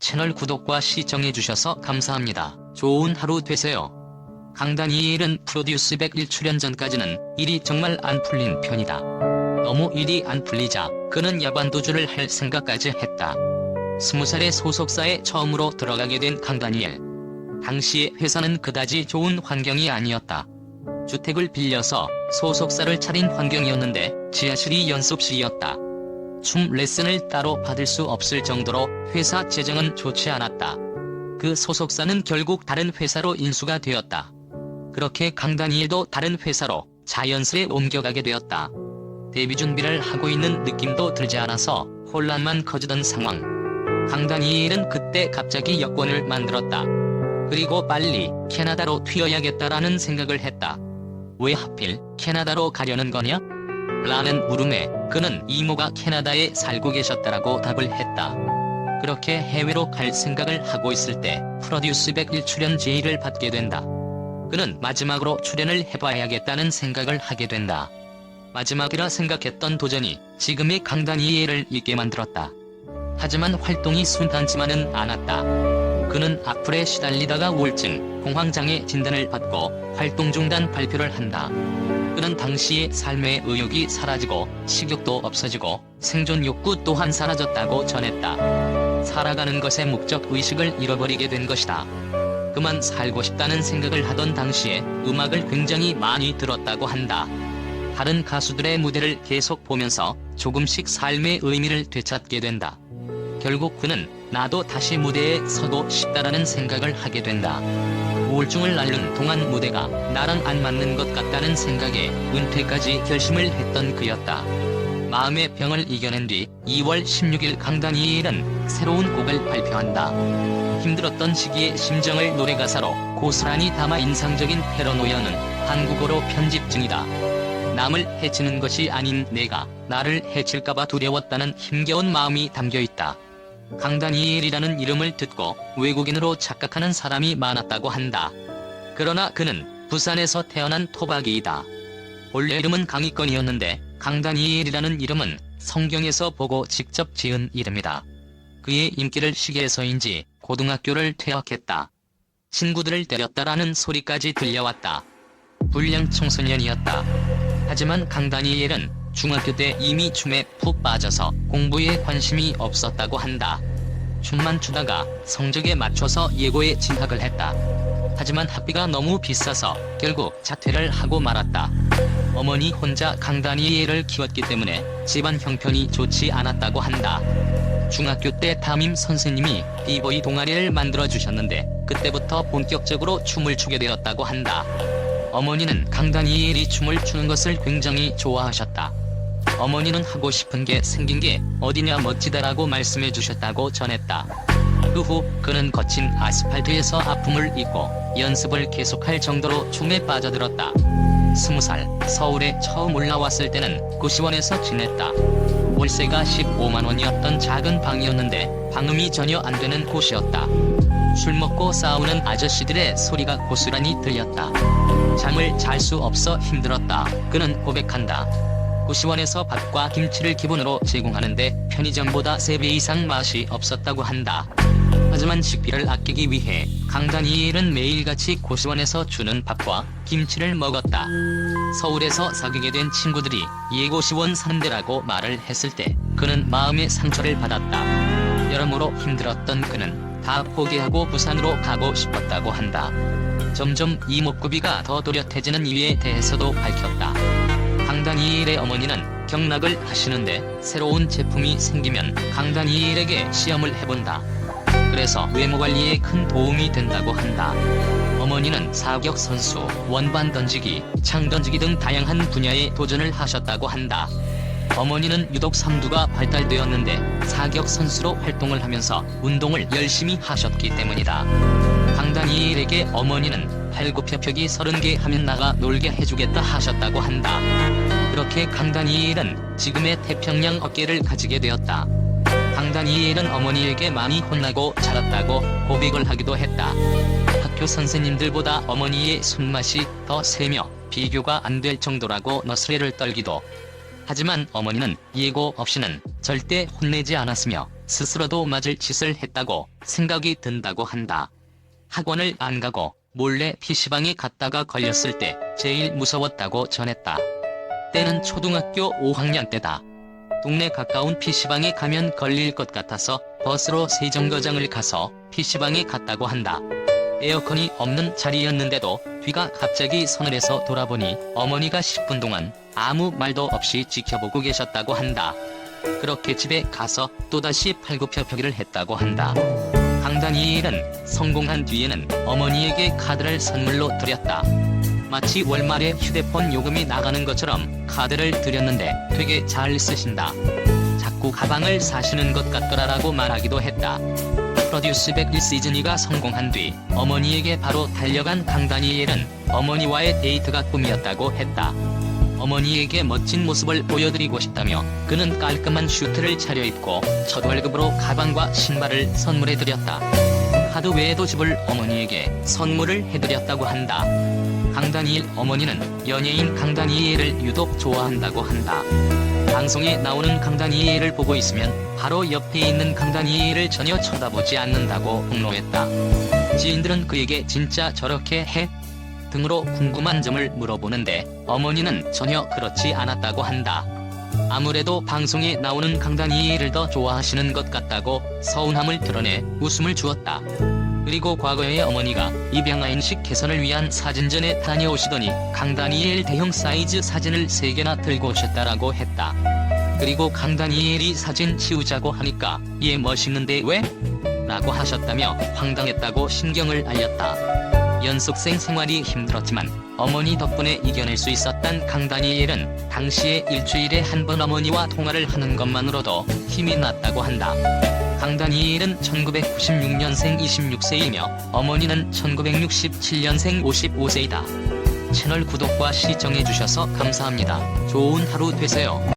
채널 구독과 시청해주셔서 감사합니다. 좋은 하루 되세요. 강다니엘은 프로듀스 101 출연 전까지는 일이 정말 안 풀린 편이다. 너무 일이 안 풀리자 그는 야반도주를 할 생각까지 했다. 스무 살의 소속사에 처음으로 들어가게 된 강다니엘. 당시의 회사는 그다지 좋은 환경이 아니었다. 주택을 빌려서 소속사를 차린 환경이었는데 지하실이 연습실이었다. 춤 레슨을 따로 받을 수 없을 정도로 회사 재정은 좋지 않았다. 그 소속사는 결국 다른 회사로 인수가 되었다. 그렇게 강다니엘도 다른 회사로 자연스레 옮겨가게 되었다. 데뷔 준비를 하고 있는 느낌도 들지 않아서 혼란만 커지던 상황. 강다니엘은 그때 갑자기 여권을 만들었다. 그리고 빨리 캐나다로 튀어야겠다라는 생각을 했다. 왜 하필 캐나다로 가려는 거냐? 라는 물음에 그는 이모가 캐나다에 살고 계셨다라고 답을 했다. 그렇게 해외로 갈 생각을 하고 있을 때 프로듀스 101 출연 제의를 받게 된다. 그는 마지막으로 출연을 해봐야겠다는 생각을 하게 된다. 마지막이라 생각했던 도전이 지금의 강다니엘을 있게 만들었다. 하지만 활동이 순탄치만은 않았다. 그는 악플에 시달리다가 우울증, 공황장애 진단을 받고 활동 중단 발표를 한다. 그는 당시의 삶의 의욕이 사라지고 식욕도 없어지고 생존 욕구 또한 사라졌다고 전했다. 살아가는 것의 목적 의식을 잃어버리게 된 것이다. 그만 살고 싶다는 생각을 하던 당시에 음악을 굉장히 많이 들었다고 한다. 다른 가수들의 무대를 계속 보면서 조금씩 삶의 의미를 되찾게 된다. 결국 그는 나도 다시 무대에 서고 싶다라는 생각을 하게 된다. 우울증을 앓는 동안 무대가 나랑 안 맞는 것 같다는 생각에 은퇴까지 결심을 했던 그였다. 마음의 병을 이겨낸 뒤 2월 16일 강다니엘은 새로운 곡을 발표한다. 힘들었던 시기의 심정을 노래가사로 고스란히 담아 인상적인 페러노여는 한국어로 편집 중이다. 남을 해치는 것이 아닌 내가 나를 해칠까봐 두려웠다는 힘겨운 마음이 담겨 있다. 강다니엘이라는 이름을 듣고 외국인으로 착각하는 사람이 많았다고 한다. 그러나 그는 부산에서 태어난 토박이이다. 본래 이름은 강희건이었는데 강다니엘이라는 이름은 성경에서 보고 직접 지은 이름이다. 그의 인기를 시기해서인지 고등학교를 퇴학했다. 친구들을 때렸다라는 소리까지 들려왔다. 불량 청소년이었다. 하지만 강다니엘은 중학교 때 이미 춤에 푹 빠져서 공부에 관심이 없었다고 한다. 춤만 추다가 성적에 맞춰서 예고에 진학을 했다. 하지만 학비가 너무 비싸서 결국 자퇴를 하고 말았다. 어머니 혼자 강다니엘을 키웠기 때문에 집안 형편이 좋지 않았다고 한다. 중학교 때 담임 선생님이 비보이 동아리를 만들어 주셨는데 그때부터 본격적으로 춤을 추게 되었다고 한다. 어머니는 강다니엘이 춤을 추는 것을 굉장히 좋아하셨다. 어머니는 하고 싶은 게 생긴 게 어디냐 멋지다라고 말씀해 주셨다고 전했다. 그 후 그는 거친 아스팔트에서 아픔을 잊고 연습을 계속할 정도로 춤에 빠져들었다. 스무 살 서울에 처음 올라왔을 때는 고시원에서 지냈다. 월세가 15만 원이었던 작은 방이었는데 방음이 전혀 안 되는 곳이었다. 술 먹고 싸우는 아저씨들의 소리가 고스란히 들렸다. 잠을 잘 수 없어 힘들었다. 그는 고백한다. 고시원에서 밥과 김치를 기본으로 제공하는데 편의점보다 3배 이상 맛이 없었다고 한다. 하지만 식비를 아끼기 위해 강다니엘은 매일같이 고시원에서 주는 밥과 김치를 먹었다. 서울에서 사귀게 된 친구들이 예고시원 데라고 말을 했을 때 그는 마음의 상처를 받았다. 여러모로 힘들었던 그는 다 포기하고 부산으로 가고 싶었다고 한다. 점점 이목구비가 더 또렷해지는 이유에 대해서도 밝혔다. 강다니엘의 어머니는 경락을 하시는데 새로운 제품이 생기면 강다니엘에게 시험을 해본다. 그래서 외모 관리에 큰 도움이 된다고 한다. 어머니는 사격 선수, 원반 던지기, 창 던지기 등 다양한 분야에 도전을 하셨다고 한다. 어머니는 유독 삼두가 발달되었는데 사격 선수로 활동을 하면서 운동을 열심히 하셨기 때문이다. 강다니엘에게 어머니는 팔굽혀펴기 30개 하면 나가 놀게 해주겠다 하셨다고 한다. 그렇게 강다니엘은 지금의 태평양 어깨를 가지게 되었다. 강다니엘은 어머니에게 많이 혼나고 자랐다고 고백을 하기도 했다. 학교 선생님들보다 어머니의 손맛이 더 세며 비교가 안 될 정도라고 너스레를 떨기도 하지만 어머니는 예고 없이는 절대 혼내지 않았으며 스스로도 맞을 짓을 했다고 생각이 든다고 한다. 학원을 안 가고 몰래 PC방에 갔다가 걸렸을 때 제일 무서웠다고 전했다. 때는 초등학교 5학년 때다. 동네 가까운 PC방에 가면 걸릴 것 같아서 버스로 세정거장을 가서 PC방에 갔다고 한다. 에어컨이 없는 자리였는데도 뒤가 갑자기 서늘해서 돌아보니 어머니가 10분 동안 아무 말도 없이 지켜보고 계셨다고 한다. 그렇게 집에 가서 또다시 팔굽혀펴기를 했다고 한다. 강다니엘은 성공한 뒤에는 어머니에게 카드를 선물로 드렸다. 마치 월말에 휴대폰 요금이 나가는 것처럼 카드를 드렸는데 되게 잘 쓰신다. 자꾸 가방을 사시는 것 같더라라고 말하기도 했다. 프로듀스 101 시즌2가 성공한 뒤 어머니에게 바로 달려간 강다니엘은 어머니와의 데이트가 꿈이었다고 했다. 어머니에게 멋진 모습을 보여드리고 싶다며 그는 깔끔한 슈트를 차려입고 첫 월급으로 가방과 신발을 선물해드렸다. 카드 외에도 집을 어머니에게 선물을 해드렸다고 한다. 강다니엘 어머니는 연예인 강다니엘을 유독 좋아한다고 한다. 방송에 나오는 강다니엘을 보고 있으면 바로 옆에 있는 강다니엘을 전혀 쳐다보지 않는다고 폭로했다. 지인들은 그에게 진짜 저렇게 해? 등으로 궁금한 점을 물어보는데 어머니는 전혀 그렇지 않았다고 한다. 아무래도 방송에 나오는 강다니엘을 더 좋아하시는 것 같다고 서운함을 드러내 웃음을 주었다. 그리고 과거에 어머니가 입양아인식 개선을 위한 사진전에 다녀오시더니 강다니엘 대형 사이즈 사진을 3개나 들고 오셨다라고 했다. 그리고 강다니엘이 사진 치우자고 하니까 얘 멋있는데 왜? 라고 하셨다며 황당했다고 신경을 알렸다. 연속생 생활이 힘들었지만 어머니 덕분에 이겨낼 수 있었던 강다니엘은 당시에 일주일에 한 번 어머니와 통화를 하는 것만으로도 힘이 났다고 한다. 강다니엘은 1996년생 26세이며 어머니는 1967년생 55세이다. 채널 구독과 시청해주셔서 감사합니다. 좋은 하루 되세요.